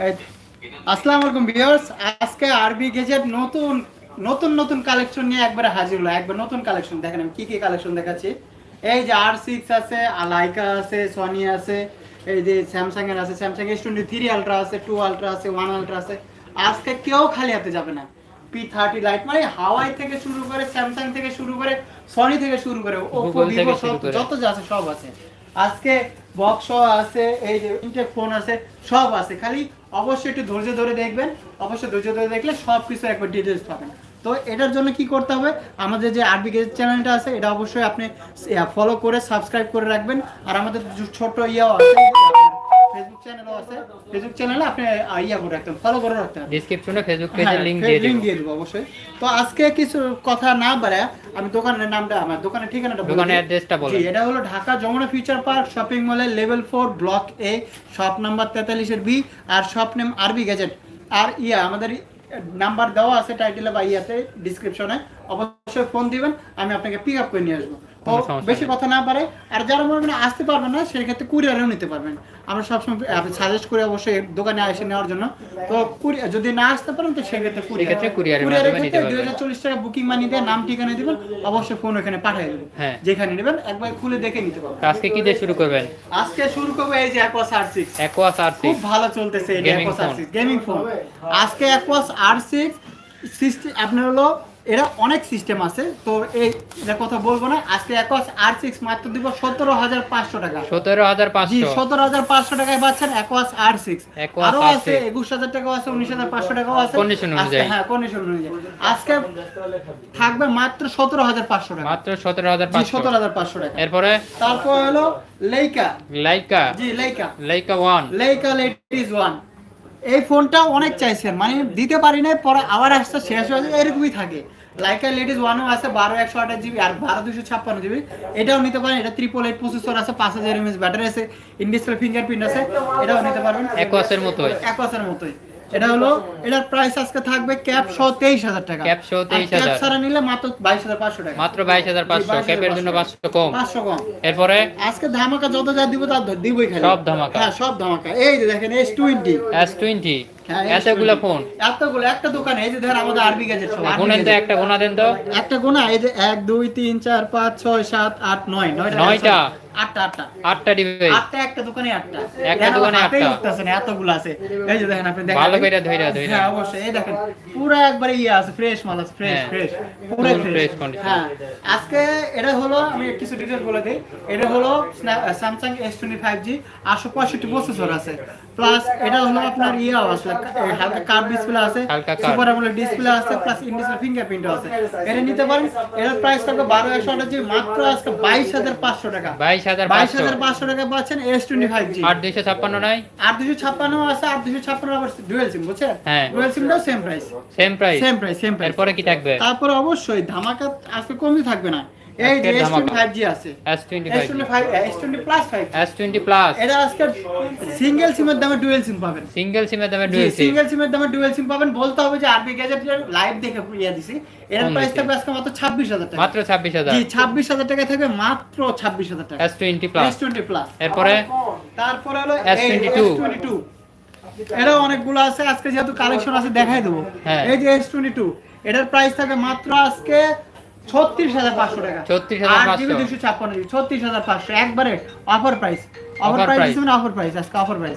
আসসালামু আলাইকুম ভিউয়ার্স। আজকে আরবি গেজেট নতুন নতুন নতুন কালেকশন নিয়ে একবারে হাজির হলো। একবার নতুন কালেকশন দেখেন আমি কি কি কালেকশন দেখাচ্ছি? এই যে আর সিক্স আছে লাইকা আছে সনি আছে এই যে স্যামসাং এর আছে Samsung S twenty three ultra আছে টু আলট্রা আছে ওয়ান আলট্রা আছে। আজকে কেউ খালি হাতে যাবে না। পি থার্টি লাইট মানে হাওয়াই থেকে শুরু করে স্যামসাং থেকে শুরু করে সনি থেকে শুরু করে ওপো ভিভো করে। যত যা আছে সব আছে। আজকে বক্স আছে, এই যে ইনটেক ফোন আছে, সব আছে। খালি অবশ্যই একটু ধৈর্য ধরে দেখবেন, অবশ্যই ধৈর্য ধরে দেখলে সব কিছু একবার ডিটেলস পাবেন। তো এটার জন্য কি করতে হবে? আমাদের যে আরবি গেজ চ্যানেলটা আছে, এটা অবশ্যই আপনি ফলো করে সাবস্ক্রাইব করে রাখবেন। আর আমাদের ছোট ইয়েও আছে ফেসবুক চ্যানেলও আছে। ফেসবুক চ্যানেলে আপনি ইয়া করে রাখতে ফলো করে রাখতে হবে ডেসক্রিপশনে ফেসবুক পেজের লিংক দিয়ে লিংক দিয়ে দেবো অবশ্যই। তো আজকে কিছু কথা না বাড়ায় আমি দোকানের নামটা আমার দোকানের ঠিকানাটা দোকানের অ্যাড্রেসটা বলেন জি, এটা হলো Dhaka Jamuna future park shopping মলের level four block A shop number তেতাল্লিশের B আর শপ নেম আরবি গ্যাজেট আর ইয়া আমাদের নাম্বার দেওয়া আছে টাইটেলে বা ইয়াতে ডিসক্রিপশনে অবশ্যই ফোন দিবেন আমি আপনাকে পিক আপ করে নিয়ে আসব। বেশি কথা না পারে আর যারা মনে করেন আসতে পারবেন না সেই ক্ষেত্রে কুরিয়ারেও নিতে পারবেন। আমরা সবসময় সাজেস্ট করি অবশ্যই দোকানে এসে নেওয়ার জন্য। তো কুরিয়ার যদি না আসতে পারেন তো সেক্ষেত্রে কুরিয়ারের মাধ্যমে নিতে ক্ষেত্রে পারবেন। 2040 টাকা বুকিং মানি দিয়ে নাম ঠিকানা দিবেন অবশ্যই ফোন ওখানে পাঠিয়ে দেবেন। হ্যাঁ। যেখানে নেবেন একবার খুলে দেখে নিতে পারবেন। আজকে কি দিয়ে শুরু করবেন? আজকে শুরু করব এই যে Aquos R six Aquos R খুব ভালো চলতেছে এই Aquos R. Six gaming phone আজকে অ্যাকোয়াস আর সিক্স সিস্টেম আপনার হলো এরা অনেক সিস্টেম আছে। তো এই এটা কথা বলব না। আজকে অ্যাকোয়াস আর সিক্স মাত্র দিব সতেরো হাজার পাঁচশো টাকা। সতেরো হাজার পাঁচশো। সতেরো হাজার পাঁচশো টাকায় পাচ্ছেন অ্যাকোয়াস আর সিক্স আরও আছে একুশ হাজার টাকাও আছে উনিশ হাজার পাঁচশো টাকাও আছে। অনুযায়ী। হ্যাঁ কন্ডিশন অনুযায়ী। আজকে থাকবে মাত্র সতেরো হাজার পাঁচশো টাকা। মাত্র সতেরো হাজার পাঁচশো। সতেরো হাজার পাঁচশো টাকা। এরপরে? তারপর হলো লেইকা লাইকা জি Leica Leica one Leica Leitz one এই ফোনটা অনেক চাইছেন মানে দিতে পারি না পরে আবার আসতে শেষ হয়ে যায় এরকমই থাকে। লাইকা লেডিস ওয়ানও আছে বারো একশো আঠাশ জিবি আর বারো দুশো ছাপ্পান্ন জিবি। এটাও নিতে পারেন এটা ত্রিপল এইট প্রসেসর আছে পাঁচ হাজার এমএস ব্যাটারি আছে ইনডিসপ্লে ফিঙ্গারপ্রিন্ট আছে এটাও নিতে পারবেন। এক মতোই। একসের মতোই। এটা হলো এটার প্রাইস আজকে থাকবে ক্যাপ সহ তেইশ হাজার টাকা। ক্যাপ সহ 23,000 ক্যাপ ছাড়া নিলে মাত্র বাইশ হাজার পাঁচশো টাকা। মাত্র বাইশ হাজার পাঁচশো। 22,500 ক্যাপের জন্য পাঁচশো। কম। পাঁচশো কম। এরপরে? আজকে ধামাকা যত যা দিব তার দিবই খালি সব ধামাকা। হ্যাঁ সব ধামাকা। এই যে দেখেন এস টোয়েন্টি এস টোয়েন্টি এতগুলো ফোন? এতগুলো একটা দোকানে এই যে দেখেন আমাদের আরবি গ্যাজেট সব আরবি তো একটা গোনা দেন তো। একটা গোনা এই যে এক দুই তিন চার পাঁচ ছয় সাত আট নয় নয়টা নয়টা। আটটা আটটা। আটটা ডিভাইস আটটা একটা দোকানে আটটা। একটা দোকানে আটটা। উঠতেছে না, এতগুলো আছে। এই যে দেখেন আপনি দেখেন। ভালো করে ধইরা ধইরা। হ্যাঁ অবশ্যই এই দেখেন পুরো একবারে ইয়ে আছে ফ্রেশ মাল আছে ফ্রেশ হ্যাঁ। ফ্রেশ পুরো ফ্রেশ fresh হ্যাঁ আজকে এটা হলো আমি কিছু ডিটেইলস বলে দিই এটা হলো Samsung S twenty five G আটশো পঁয়ষট্টি প্রসেসর আছে। প্লাস এটা হলো আপনার আছে এই হালকা কার্ভ ডিসপ্লে আছে সুপার আমোলেড ডিসপ্লে আছে প্লাস ইনডিসপ্লে ফিঙ্গারপ্রিন্টও আছে। এটা নিতে পারেন এটার প্রাইস থাকবে বারো একশো আঠাশ মাত্র আজকে বাইশ হাজার পাঁচশো টাকা। বাইশ হাজার বাইশ পাঁচশো হাজার পাঁচশো টাকা পাচ্ছেন এস টোয়েন্টি ফাইভ জি আট দুইশো ছাপ্পান্ন নাই? আর দুশো ছাপ্পান্ন আছে আর দুশো ছাপ্পান্ন আবার ডুয়েল সিম বুঝছেন? হ্যাঁ। Dual সিমটাও same price same price same price same price এরপরে কি থাকবে? তারপরে অবশ্যই ধামাকা আজকে কমই থাকবে না। এই যে আছে। প্লাস প্লাস এটা আজকে সিঙ্গেল সিমের দামে ডুয়েল সিম পাবেন। সিঙ্গেল সিমের দামে ডুয়েল সিম সিঙ্গেল সিমের দামে ডুয়েল সিম পাবেন। বলতে হবে যে আরবি গ্যাজেট লাইভ দেখে দিছি। এর প্রাইস থাকবে আজকে মাত্র ছাব্বিশ হাজার টাকা। মাত্র ছাব্বিশ হাজার। জি ছাব্বিশ হাজার টাকা থাকবে মাত্র ছাব্বিশ হাজার টাকা। S twenty plus S twenty plus এরপরে? তারপরে হলো S22 S22 এটাও অনেকগুলো আছে। আজকে যেহেতু কালেকশন আছে দেখাই দেবো। হ্যাঁ। এই যে এস টোয়েন্টি টু এটার প্রাইস থাকবে মাত্র আজকে ছত্রিশ হাজার পাঁচশো টাকা। 36,500 আট জিবি দুশো ছাপ্পান্ন জিবি ছত্রিশ হাজার পাঁচশো। একবারে অফার প্রাইস অফার প্রাইস দিচ্ছি অফার প্রাইস আজকে অফার প্রাইস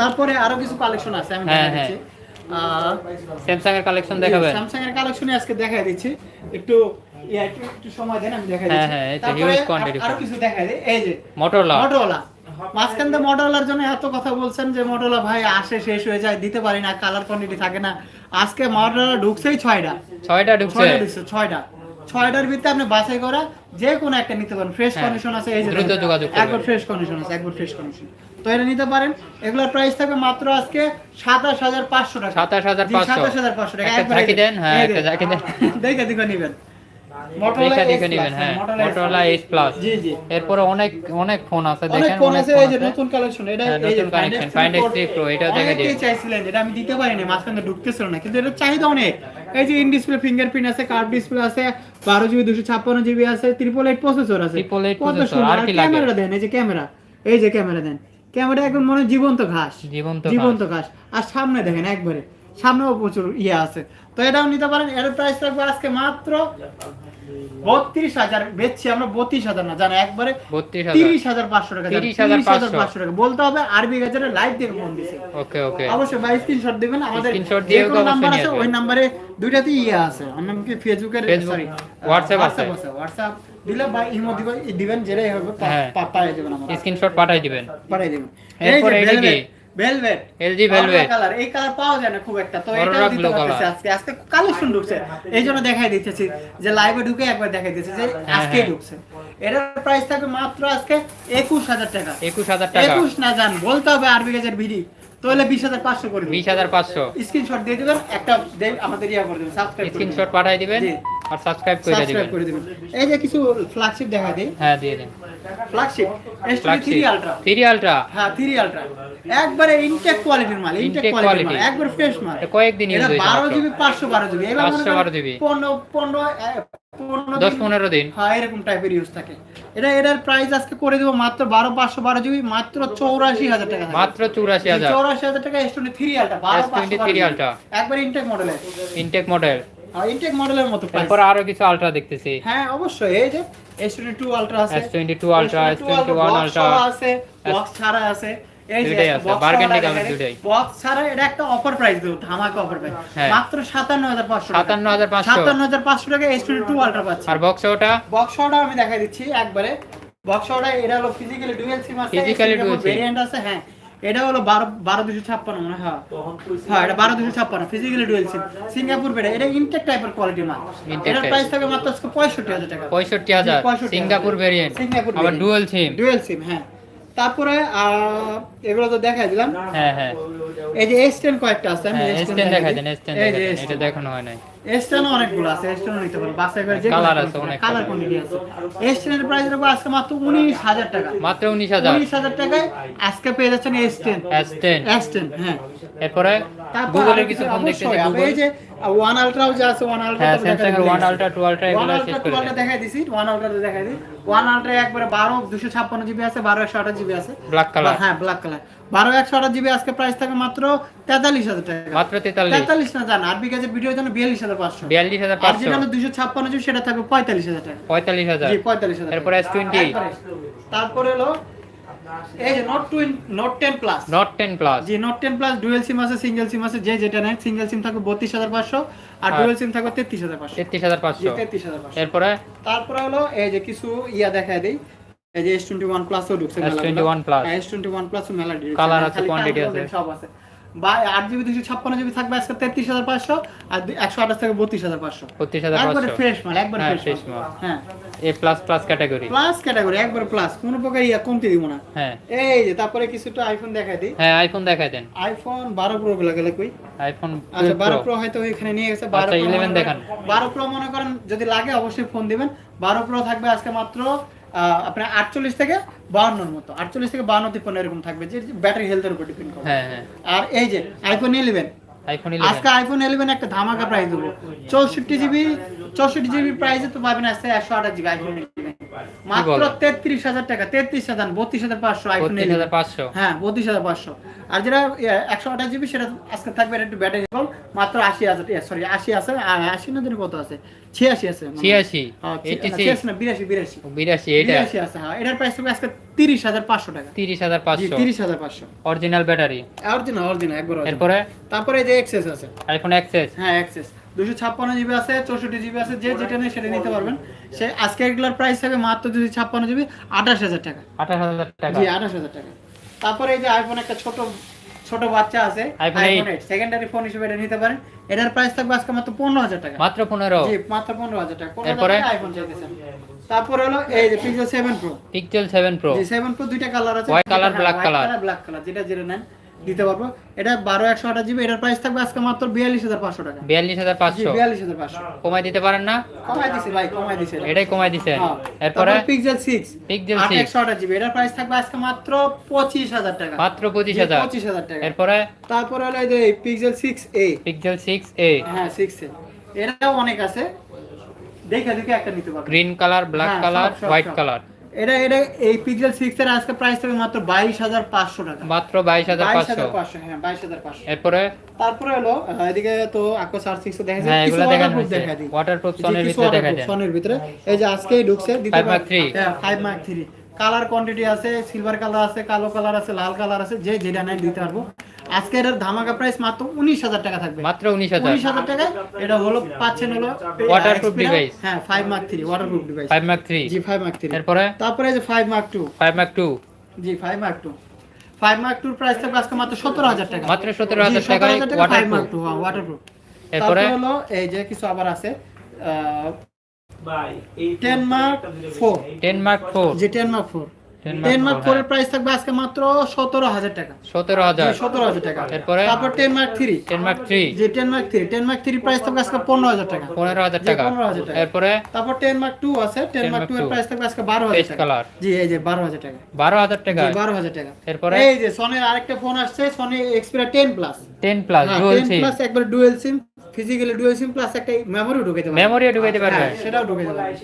তারপরে আরও কিছু কালেকশন আছে আমি হ্যাঁ, দেখাই দিচ্ছি। স্যামসাং এর কালেকশন স্যামসাং এর আজকে দেখাই দিচ্ছি। একটু একটু সময় দেন আমি দেখাই হ্যাঁ, দিচ্ছি। হ্যাঁ, এই তো তারপরে huge আরও কিছু দেখাই দিই। এই যে মোটরলা মোটরোলা মাঝখান দিয়ে মোটরোলার জন্য এত কথা বলছেন যে মোটরোলা ভাই আসে শেষ হয়ে যায় দিতে পারি না কালার কোয়ান্টিটি থাকে না। আজকে মোটরোলা ঢুকছেই ছয়টা। ছয়টা ঢুকছে। ছয়টা ছয়টার ভিতরে আপনি বাছাই করা যে কোনো একটা নিতে পারেন। ফ্রেশ হ্যাঁ, কন্ডিশন আছে এই যে দ্রুত যোগাযোগ একবার ফ্রেশ কন্ডিশন আছে একবার ফ্রেশ কন্ডিশন তো এটা নিতে পারেন। এগুলোর প্রাইস থাকবে মাত্র আজকে সাতাশ হাজার পাঁচশো টাকা। সাতাশ হাজার পাঁচশো। সাতাশ হাজার পাঁচশো টাকা। হ্যাঁ দেখে দেখে নিবেন। এরপরে অনেক অনেক ফোন আছে দেখেন ফোন অনেক আছে ফোন এই যে আছে। নতুন কালেকশন এটা হ্যাঁ, এই যে নতুন collection, Find X3 Pro, এটাও দেখে দিন। অনেকেই চাইছিলেন এটা আমি দিতে পারিনি মাঝখানে ঢুকতেছিল না কিন্তু এটা চাহিদা অনেক। এই যে ইন ডিসপ্লে ফিঙ্গারপ্রিন্ট আছে কার্ভ ডিসপ্লে আছে বারো জিবি দুশো ছাপ্পান্ন জিবি আছে ট্রিপল এইট প্রসেসর আছে। 888 কত processor, সুন্দর আর আর কি লাগে? ক্যামেরা দেন এই যে ক্যামেরা এই যে ক্যামেরা দেন। ক্যামেরা একদম মনে হয় জীবন্ত ঘাস জীবন্ত জীবন্ত ঘাস। আর সামনে দেখেন একবারে। সামনেও প্রচুর ইয়ে আছে। তো এটাও নিতে পারেন এর প্রাইস রাখব আজকে মাত্র বত্রিশ হাজার বেচছি আমরা বত্রিশ হাজার না জানো একবারে তিরিশ হাজার পাঁচশো টাকা 30,500 পাঁচশো। টাকা। বলতে হবে আরবি গাজারে লাইভ দিয়ে ফোন দিছে। ওকে ওকে। অবশ্যই ভাই স্ক্রিনশট দিবেন আমাদের যে কোনো নাম্বার আছে ওই নাম্বারে দুইটাতেই ইয়ে আছে। আমার কি? ফেসবুকের সরি WhatsApp আছে। হোয়াটসঅ্যাপ দিলে বা ইমো দিবেন যেটাই হবে হ্যাঁ। পাঠিয়ে দেবেন আমরা স্ক্রিনশট পাঠাই দিবেন। পাঠিয়ে দেবেন। এরপরে এটা কি? Velvet LG Velvet। কালার এই কালার পাওয়া যায় না খুব একটা। তো Aurora দিতে blue আজকে। আজকে কালেকশন ঢুকছে। এই জন্য দেখাই দিতেছি যে লাইভে ঢুকে একবার দেখাই দিতেছি যে আজকে হ্যাঁ। ঢুকছে। এটার প্রাইস থাকবে মাত্র আজকে একুশ হাজার টাকা। একুশ হাজার টাকা। একুশ না জান বলতে হবে আরবি গাছের ভিডি তাহলে বিশ হাজার পাঁচশো করে স্ক্রিনশট দিয়ে দিবেন একটা আমাদের ইয়া করে দেবেন সাবস্ক্রাইব স্ক্রিনশট দিবেন আর সাবস্ক্রাইব করে সাবস্ক্রাইব দিবেন। করে দিবেন। এই যে কিছু ফ্ল্যাগশিপ দেখা দিই। হ্যাঁ দিয়ে দিন। Flagship S23 ultra three ultra হ্যাঁ থ্রি আলট্রা একবারে ইনটেক কোয়ালিটির মাল ইনটেক Intake কোয়ালিটির মাল একবার ফ্রেশ মাল। কয়েকদিন use হয়েছে বারো মাত্র। জিবি পাঁচশো বারো জিবি এবার 512 করেন GB পনেরো পনেরো এ, পনেরো দশ পনেরো দিন। হ্যাঁ এরকম টাইপের ইউজ থাকে। এটা এটার প্রাইস আজকে করে দেবো মাত্র বারো পাঁচশো বারো জিবি মাত্র চৌরাশি হাজার টাকা মাত্র চুরাশি হাজার। চৌরাশি হাজার টাকা এস টোয়েন্টি থ্রি আলটা বারো S23 Ultra। একবার ইনটেক মডেলের ইনটেক মডেল ইনটেক মডেলের মতো তারপর আরও কিছু আলট্রা দেখতেছি। হ্যাঁ অবশ্যই এই যে এস টোয়েন্টি টু আলট্রা আছে। S22 Ultra, S21 Ultra, আছে বক্স ছাড়া আছে। আছে। বক্স ছাড়া এটা একটা অফার প্রাইস দেবো ধামাকা অফার প্রাইস হ্যাঁ। মাত্র সাতান্ন হাজার পাঁচশো সাতান্ন হাজার পাঁচশো। সাতান্ন হাজার পাঁচশো টাকা এস টোয়েন্টি আলট্রা পাচ্ছে। আর বক্স ওটা? বক্স অর্ডার আমি দেখাই দিচ্ছি একবারে। বক্স অর্ডার এটা হলো ফিজিক্যালি ডুয়েল সিম আছে Physically dual ভেরিয়েন্ট আছে হ্যাঁ। এটা হলো বারো বারো দুশো ছাপ্পান্ন মনে হয় হ্যাঁ। এটা বারো দুশো ছাপ্পান্ন ফিজিক্যালি ডুয়েল সিম সিঙ্গাপুর এটা ইনটেক টাইপের কোয়ালিটি মাল। Intake এটার প্রাইস থাকে মাত্র আজকে পঁয়ষট্টি হাজার টাকা। পঁয়ষট্টি হাজার সিঙ্গাপুর ভেরিয়েন্ট সিঙ্গাপুর আবার ডুয়াল সিম ডুয়েল সিম হ্যাঁ। তারপরে আহ, এগুলো তো দেখাই দিলাম। হ্যাঁ হ্যাঁ। এই যে এস টেন কয়েকটা আছে আমি হ্যাঁ S10 এস টেন দেখাই দেন এস টেন এই যে দেন S10 এটা দেখানো হয় নাই। এস অনেকগুলো আছে এস নিতে পারো বাসায় করে যে Colour আছে অনেক কালার। কোয়ান্টিটি আছে। এস প্রাইস রাখব আজকে মাত্র উনিশ হাজার টাকা। মাত্র উনিশ হাজার। উনিশ হাজার টাকায় আজকে পেয়ে যাচ্ছেন S ten S ten S ten হ্যাঁ। এরপরে গুগলের কিছু ফোন দেখতেছি গুগল এই যে ওয়ান আলট্রাও যে আছে ওয়ান আলট্রা হ্যাঁ স্যামসাং এর one ultra two ultra one এগুলো শেষ করে টু দেখাই দিছি ওয়ান আলট্রা দেখাই দিই। ওয়ান আলট্রা একবারে বারো দুশো ছাপ্পান্ন জিবি আছে বারো একশো আঠাশ জিবি আছে। ব্ল্যাক কালার হ্যাঁ ব্ল্যাক কালার বারো একশো আঠাশ জিবি আজকে প্রাইস থাকে মাত্র তেতাল্লিশ হাজার টাকা। মাত্র তেতাল্লিশ। তেতাল্লিশ না জান আরবি কাজের ভিডিওর জন্য বিয়াল্লিশ হাজার পাঁচশো। বিয়াল্লিশ হাজার আর যেটা দুশো ছাপ্পান্ন জিবি সেটা থাকবে পঁয়তাল্লিশ হাজার টাকা। পঁয়তাল্লিশ হাজার। জি পঁয়তাল্লিশ হাজার এরপরে এস টোয়েন্টি তারপরে হলো এই যে note twin note ten plus note ten plus জি note ten plus dual SIM আছে সিঙ্গেল সিম আছে যে যেটা নেয় সিঙ্গেল সিম থাকবে বত্রিশ হাজার পাঁচশো আর আর ডুয়েল সিম থাকবে তেত্রিশ হাজার পাঁচশো। তেত্রিশ হাজার পাঁচশো। তেত্রিশ হাজার পাঁচশো। এরপরে? তারপরে হলো এই যে কিছু ইয়া দেখায় দেই। এই যে এস টোয়েন্টি ওয়ান প্লাসও ঢুকছে S21 Plus। S twenty one plus মেলা ঢুকছে। Colour আছে, colour আছে। সব আছে। বা আট জিবি দুশো ছাপ্পান্ন জিবি থাকবে আজকে তেত্রিশ হাজার পাঁচশো আর একশো আঠাশ থেকে বত্রিশ হাজার পাঁচশো। বত্রিশ হাজার একবারে ফ্রেশ মাল একবারে হ্যাঁ, ফ্রেশ মাল। মাল। হ্যাঁ। A plus plus category plus category একবারে প্লাস কোনো প্রকার ইয়া কমতে দিব না। হ্যাঁ। এই যে তারপরে কিছুটা আইফোন দেখাই দিই। হ্যাঁ আইফোন দেখাই দেন। আইফোন বারো প্রো গুলো গেলে কই? আইফোন আচ্ছা বারো প্রো হয়তো এখানে নিয়ে গেছে বারো আচ্ছা, 11 দেখান। বারো প্রো মনে করেন যদি লাগে অবশ্যই ফোন দিবেন। বারো প্রো থাকবে আজকে মাত্র আপনার আটচল্লিশ থেকে বাহান্নর মতো। আটচল্লিশ থেকে বাউন্ন তিপ্পান্ন এরকম থাকবে যে ব্যাটারি হেলথের উপর ডিপেন্ড করে হ্যাঁ হ্যাঁ। আর এই যে আইফোন ইলেভেন আজকে আইফোন ইলেভেন একটা ধামাকা প্রাইস দেবো। চৌষট্টি জিবি চৌষট্টি জিবি প্রাইসে তো পাবেন আসছে একশো আঠাশ জিবি আইফোন ইলেভেন মাত্র তেত্রিশ হাজার টাকা তেত্রিশ হাজার বত্রিশ হাজার পাঁচশো আইফোন পাঁচশো। হ্যাঁ বত্রিশ হাজার পাঁচশো। আর যেটা একশো আঠাশ জিবি সেটা আজকে থাকবে একটু ব্যাটারি কম মাত্র আশি হাজার সরি আশি আছে আশি না দিনে কত আছে? ছিয়াশি আছে ছিয়াশি। হ্যাঁ, ছি- এইটি না, সিক্স ছিয়াশি না বিরাশি বিরাশি। বিরাশি বিরাশি আছে হ্যাঁ এটার প্রাইস আজকে তিরিশ হাজার পাঁচশো টাকা। তিরিশ হাজার পাঁচশো। তিরিশ হাজার পাঁচশো। অরিজিনাল ব্যাটারি অরিজিনাল অরিজিনাল একবার original। তারপরে যে এক্সেস আছে। আইফোন এক্সেস হ্যাঁ অ্যাক্সেস দুশো ছাপ্পান্ন জিবি আছে চৌষট্টি জিবি আছে যে যেটা নেই সেটা নিতে পারবেন। সে আজকে এগুলার প্রাইস থাকবে মাত্র দুশো ছাপ্পান্ন জিবি আঠাশ হাজার টাকা। আঠাশ হাজার টাকা। জি আঠাশ হাজার টাকা। তারপরে এই যে আইফোন একটা ছোট ছোট বাচ্চা আছে আইফোন সেকেন্ডারি ফোন হিসেবে এটা নিতে পারেন। এটার প্রাইস থাকবে আজকে মাত্র পনেরো হাজার টাকা। মাত্র পনেরো। জি মাত্র পনেরো হাজার টাকা। এরপরে? আইফোন চাইতেছেন। তারপরে হলো এই যে Pixel seven pro Pixel seven pro জি সেভেন প্রো দুইটা কালার আছে। White color, black color। Black colour যেটা যেটা নেন। দিতে পারব। এটা বারো একশো আঠাশ জিবি এটার প্রাইস থাকবে আজকে মাত্র বিয়াল্লিশ হাজার পাঁচশো টাকা। বিয়াল্লিশ হাজার পাঁচশো? বিয়াল্লিশ হাজার পাঁচশো। কমাই দিতে পারেন না? কমাই দিছি ভাই কমাই দিছে। এটাই কমাই হ্যাঁ। এরপরে? পিক্সেল সিক্স আট 6 একশো আঠাশ জিবি এটার প্রাইস থাকবে আজকে মাত্র পঁচিশ হাজার টাকা। মাত্র পঁচিশ হাজার। পঁচিশ হাজার টাকা। এরপরে? তারপরে হলো এই যে Pixel six A Pixel six A হ্যাঁ সিক্স এ এটাও অনেক আছে। দেখে দেখে একটা নিতে পারবেন। Green colour black colour white colour এটা এটা এই পিক্সেল সিক্স এর আজকে প্রাইস থাকবে মাত্র বাইশ হাজার পাঁচশো টাকা। মাত্র বাইশ হাজার বাইশ পাঁচশো হাজার পাঁচশো হ্যাঁ বাইশ হাজার পাঁচশো। এরপরে? তারপরে হলো এদিকে তো আকস আর সিক্স দেখা হ্যাঁ এগুলো দেখানো দেখা। ওয়াটারপ্রুফ সনের ভিতরে দেখা দেন সনের ভিতরে। এই যে আজকেই ঢুকছে দিতে Five Mark three। হ্যাঁ 5 মার্ক 3 কালার কোয়ান্টিটি আছে সিলভার কালার আছে কালো কালার আছে লাল কালার আছে যে যেটা নাই দিতে পারব। আজকে এটার ধামাকা প্রাইস মাত্র 19000 টাকা থাকবে। মাত্র উনিশ হাজার। 19000 টাকায় এটা হলো পাচ্ছেন হলো Xperia- device। হ্যাঁ 5 mark 3 waterproof device five mark three জি 5 মার্ক 3 এরপরে? তারপরে যে 5 মার্ক 2 ফাইভ মার্ক টু জি 5 মার্ক 2 5 মার্ক 2 প্রাইস থাকবে আজকে মাত্র 17000 টাকা। মাত্র 17,000 টাকায় ফাইভ মার্ক waterproof। 2 ওয়াটারপ্রুফ এরপরে? তারপরে হলো এই যে কিছু আবার আছে 10 মার্ক 4 টেন মার্ক ফোর যে 10 মার্ক 4 10 10 মার্ক 4 4 এর প্রাইস থাকবে আজকে মাত্র 17000 টাকা। সতেরো হাজার। জি, 17000 টাকা। এরপরে? তারপর 10 মার্ক 3 টেন মার্ক থ্রি যে 10 মার্ক 3 10 মার্ক 3 প্রাইস থাকবে আজকে 15000 টাকা। পনেরো হাজার জি, টাকা। 15,000 টাকা। এরপরে? তারপর 10 মার্ক 2 আছে। 10 মার্ক 2 এর প্রাইস থাকবে আজকে 12000 পেস্ট টাকা। কালার জি এই যে 12000 টাকা। বারো হাজার টাকা। জি 12000 টাকা। এরপরে? এই যে সনির আরেকটা ফোন আসছে। Sony Xperia 10 plus ten plus dual 10 plus একবার dual SIM physically dual SIM plus একটা মেমোরি ঢুকাইতে পারবে। মেমোরিও ঢুকাইতে পারবে। হ্যাঁ, সেটাও ঢুকাইতে পারবে।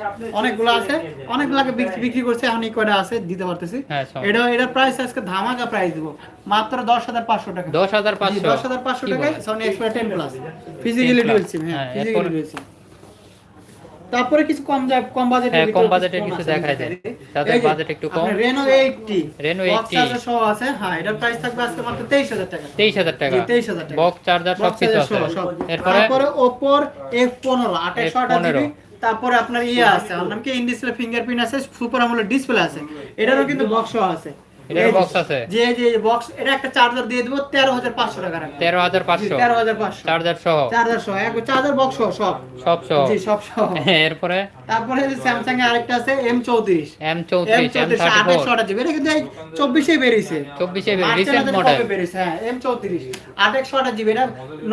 অনেকগুলো আছে। অনেকগুলোকে বিক্রি বিক্রি করছে এখন এই কয়টা আছে দিতে পারতেছি। হ্যাঁ, এটা এটা প্রাইস আজকে ধামাকা প্রাইস দিব। মাত্র দশ হাজার পাঁচশো টাকা। দশ হাজার পাঁচশো। দশ হাজার পাঁচশো কি টাকায় বলেন? Sony expert ten plus physically dual SIM হ্যাঁ হ্যাঁ, ফিজিক্যালি ডুয়াল সিম তারপরে কিছু কম কম বাজেটের হ্যাঁ, কম বাজেটের কিছু দেখায় দেন। যাদের বাজেট একটু কম। আপনার Reno 80 Reno Box 80 charger সহ আছে হ্যাঁ এটার প্রাইস থাকবে আজকে মাত্র 23000 টাকা। তেইশ হাজার টাকা। জি, 23,000 টাকা। বক্স চার্জার সব কিছু আছে। এরপরে? তারপরে Oppo F15 2800 F15 জিবি তারপরে আপনার ইয়ে আছে নাম কি? ইন ডিসপ্লে ফিঙ্গারপ্রিন্ট আছে সুপার আমোলেড ডিসপ্লে আছে। এটারও কিন্তু বক্স সহ আছে। আছে? বক্স এটা একটা চার্জার দিয়ে দেবো 13500 টাকা রাখবে। তেরো 13500 চার্জার সহ চার্জার সহ এক চার্জার বক্স সহ সব। সব সহ। জি সব সহ। এরপরে? তারপরে যে স্যামসাং এর আরেকটা আছে M34 জিবি। এটা কিন্তু বেরিয়েছে। রিসেন্ট মডেল বেরিয়েছে? হ্যাঁ, M34 জিবি। এটা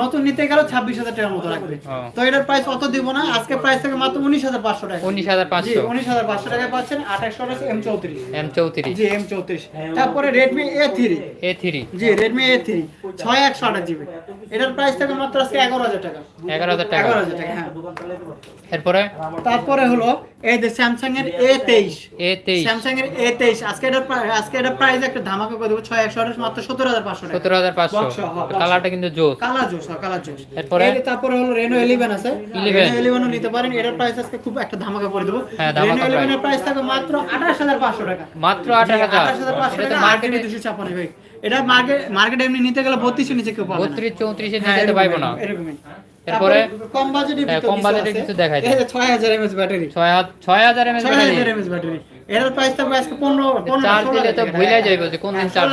নতুন নিতে গেলে ছাব্বিশ হাজার টাকার মতো লাগবে। তো এটার প্রাইস অত দিব না। আজকে প্রাইস থেকে মাত্র উনিশ হাজার পাঁচশো টাকা। উনিশ হাজার জি পাঁচশো টাকায় পাচ্ছেন আঠাশশোটা এম চৌত্রিশ। এম চৌত্রিশ। জি এম চৌত্রিশ। তারপরে Redmi A three A three G Redmi A three ছয় একশো আঠাশ জিবি। এটার প্রাইস থেকে মাত্র আজকে এগারো হাজার টাকা। এগারো হাজার টাকা। এগারো হাজার টাকা হ্যাঁ। এরপরে? তারপরে হলো এই যে স্যামসাং এর এ তেইশ। এ তেইশ। স্যামসাং এর এ তেইশ। আজকে প্রাই- আজকে এটার প্রাইস একটা ধামাকা করে দেবো ছয় একশো আঠাশ মাত্র সতেরো হাজার পাঁচশো টাকা। সতেরো হাজার পাঁচশো। কালারটা কিন্তু জোস। কালার জোস হ্যাঁ, কালার জোস। এরপরে? তারপরে হলো রেনো 11 আছে। 11 রেনো 11 নিতে পারেন। এটার প্রাইস আজকে খুব একটা ধামাকা করে দেবো। হ্যাঁ, রেনো 11 এর price। প্রাইস থাকবে মাত্র 28500 টাকা। মাত্র আঠাশ হাজার। 28500 এটা টাকা তো মার্কেটে মার্কেটে 256 ভাই। এটা মার্কেট মার্কেট এমনি নিতে গেলে 32 নিচে কেউ পাবে বত্রিশ চৌত্রিশের হ্যাঁ, নিচে তো পাইবো না। এরকমই? তারপরে কম হ্যাঁ, কম কিছু দেখাই। এই 6000 এমএএইচ ব্যাটারি ছয় হাজার ছয় হাজার এমএস ব্যাটারি এটার প্রাইস থাকবে আজকে 15 15 চার্জ দিলে তো ভুলে যাইবো যে কোন দিন চার্জ।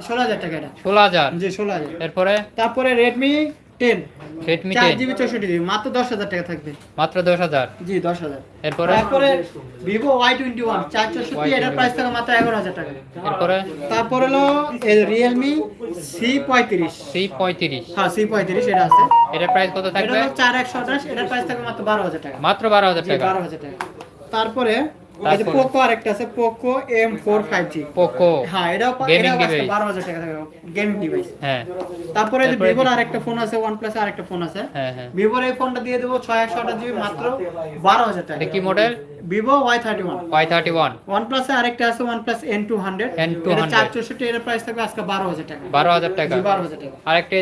16000 টাকা এটা। ষোলো হাজার। জি 16000 এরপরে? তারপরে রেডমি 10 রেডমি চার জিবি চৌষট্টি জিবি মাত্র দশ হাজার টাকা থাকবে। মাত্র দশ হাজার? জি দশ হাজার। এরপরে? তারপরে ভিভো ওয়াই টোয়েন্টি ওয়ান চার চৌষট্টি এটার প্রাইস থাকা মাত্র এগারো হাজার টাকা। এরপরে? তারপর হলো রিয়েলমি সি পঁয়ত্রিশ। সি পঁয়ত্রিশ। হ্যাঁ সি পঁয়ত্রিশ এটা আছে। এটার প্রাইস কত থাকবে? চার একশো আঠাশ এটার প্রাইস থাকবে মাত্র বারো হাজার টাকা। মাত্র বারো হাজার টাকা। বারো হাজার টাকা। তারপরে? পোকো আরেকটা আছে Poco M four five G Poco হ্যাঁ এটাও বারো হাজার টাকা থাকবে গেমিং ডিভাইস হ্যাঁ। তারপরে যে ভিভোর? আরেকটা ফোন আছে ওয়ান প্লাস আরেকটা ফোন আছে। হ্যাঁ হ্যাঁ। ভিভোর এই ফোনটা দিয়ে দেবো ছয় একশো আঠাশ জিবি মাত্র বারো হাজার টাকা। কি model Vivo Y thirty one Y thirty one one plus আরেকটা আছে one plus N two hundred N200 চার চৌষট্টি এর প্রাইস থাকবে আজকে বারো হাজার টাকা। বারো হাজার টাকা। বারো হাজার টাকা। আরেকটা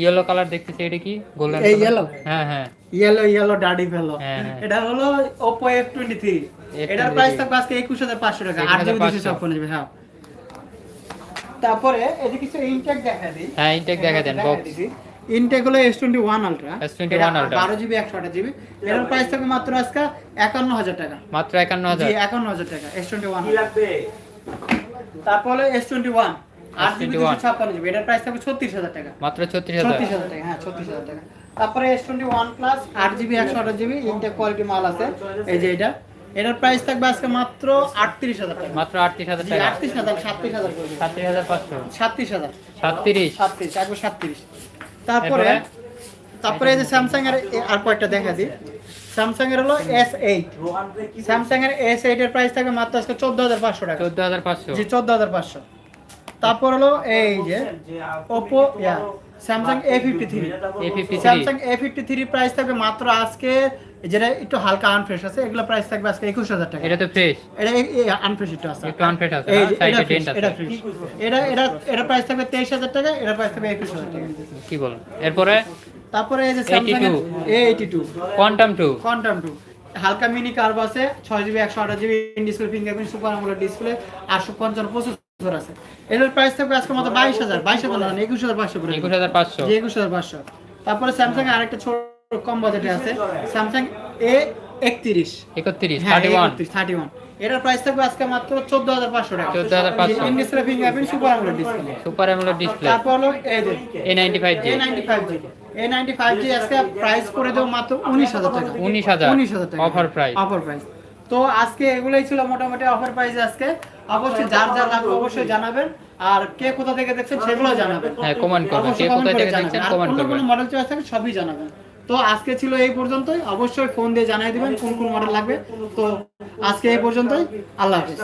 ইয়েলো কালার দেখতেছি এটা কি? Golden yellow? হ্যাঁ হ্যাঁ। ইয়েলো ইয়েলো ডাডি ফেলো। এটা হলো Oppo F twenty three F23 এটার প্রাইস থাকবে আজকে একুশ হাজার পাঁচশো টাকা আট জিবি দুশো ছাপ্পান্ন জিবি হ্যাঁ। তারপরে এই যে কিছু ইনটেক দেখা দিই। হ্যাঁ ইনটেক দেখা দেন বক্স ইনটেক হলো S twenty one ultra S21 Ultra। বারো জিবি একশো আঠাশ জিবি এটার প্রাইস থাকবে মাত্র আজকে একান্ন হাজার টাকা। মাত্র একান্ন জি হাজার একান্ন হাজার টাকা এস টোয়েন্টি ওয়ান কি লাগবে? তারপরে এস টোয়েন্টি ওয়ান আট জিবি S21 দুশো ছাপ্পান্ন জিবি এটার প্রাইস থাকবে ছত্রিশ হাজার টাকা। মাত্র ছত্রিশ হাজার। ছত্রিশ হাজার টাকা হ্যাঁ ছত্রিশ হাজার টাকা। তারপরে এস টোয়েন্টি ওয়ান প্লাস আট জিবি একশো আঠাশ জিবি ইনটেক কোয়ালিটি মাল আছে। এই যে এটা। এটার প্রাইস থাকবে আজকে মাত্র আটত্রিশ হাজার টাকা। মাত্র আটত্রিশ হাজার টাকা। আটত্রিশ হাজার সাতত্রিশ হাজার। সাতত্রিশ হাজার পাঁচশো। সাতত্রিশ হাজার। সাতত্রিশ। সাতত্রিশ একবার সাতত্রিশ। তারপরে তারপরে এই যে স্যামসাং এর আর কয়েকটা দেখা দিই। স্যামসাং এর হলো এস এইট স্যামসাং এর এস এইট এর প্রাইস থাকবে মাত্র আজকে চোদ্দ হাজার পাঁচশো টাকা। চোদ্দ হাজার পাঁচশো। জি চোদ্দ হাজার পাঁচশো। তারপর হলো এই যে Oppo Samsung A fifty three A53 Samsung A fifty three price থাকবে মাত্র আজকে যেটা একটু হালকা আনফ্রেশ আছে এগুলো প্রাইস থাকবে আজকে একুশ হাজার টাকা। এটা তো ফ্রেশ এটা আনফ্রেশ একটু আছে। একটু unfresh আছে? এটা আছে। এটা। এটা এটা এটা প্রাইস থাকবে তেইশ হাজার টাকা এটা প্রাইস থাকবে একুশ হাজার টাকা। কি বলেন এরপরে? তারপরে এই যে Samsung A 82 eighty two quantum two quantum two হালকা মিনি কার্ভ আছে ছয় জিবি একশো আঠাশ GB display fingerprint super AMOLED display আটশো পঞ্চান্ন আছে। এটার প্রাইস থাকবে আজকে মতো বাইশ হাজার বাইশ হাজার না একুশ হাজার পাঁচশো করে একুশ হাজার পাঁচশো। একুশ হাজার পাঁচশো। তারপরে স্যামসাং এর আরেকটা ছোট কম বাজেটে আছে। স্যামসাং এ একত্রিশ। একত্রিশ থার্টি ওয়ান থার্টি ওয়ান এটার প্রাইস থাকবে আজকে মাত্র চোদ্দ হাজার পাঁচশো টাকা। 14,500 in display fingerprint super AMOLED display super AMOLED display তারপর হলো A ninety five G A ninety five G A ninety five G আজকে প্রাইস করে দেবো মাত্র উনিশ হাজার টাকা। উনিশ হাজার। উনিশ হাজার টাকা। অফার প্রাইস অফার প্রাইস তো আজকে এগুলোই ছিল মোটামুটি অফার প্রাইস আজকে। অবশ্যই যার যার লাগবে অবশ্যই জানাবেন। আর কে কোথা থেকে দেখছেন সেগুলো জানাবেন। হ্যাঁ, comment করবেন। কে করে থেকে দেখছেন, অন্য করবেন। কোনো মডেল চয়েস থাকে সবই জানাবেন। তো আজকে ছিল এই পর্যন্তই। অবশ্যই ফোন দিয়ে জানাই দিবেন কোন কোন মডেল লাগবে। তো আজকে এই পর্যন্তই। আল্লাহ হাফেজ।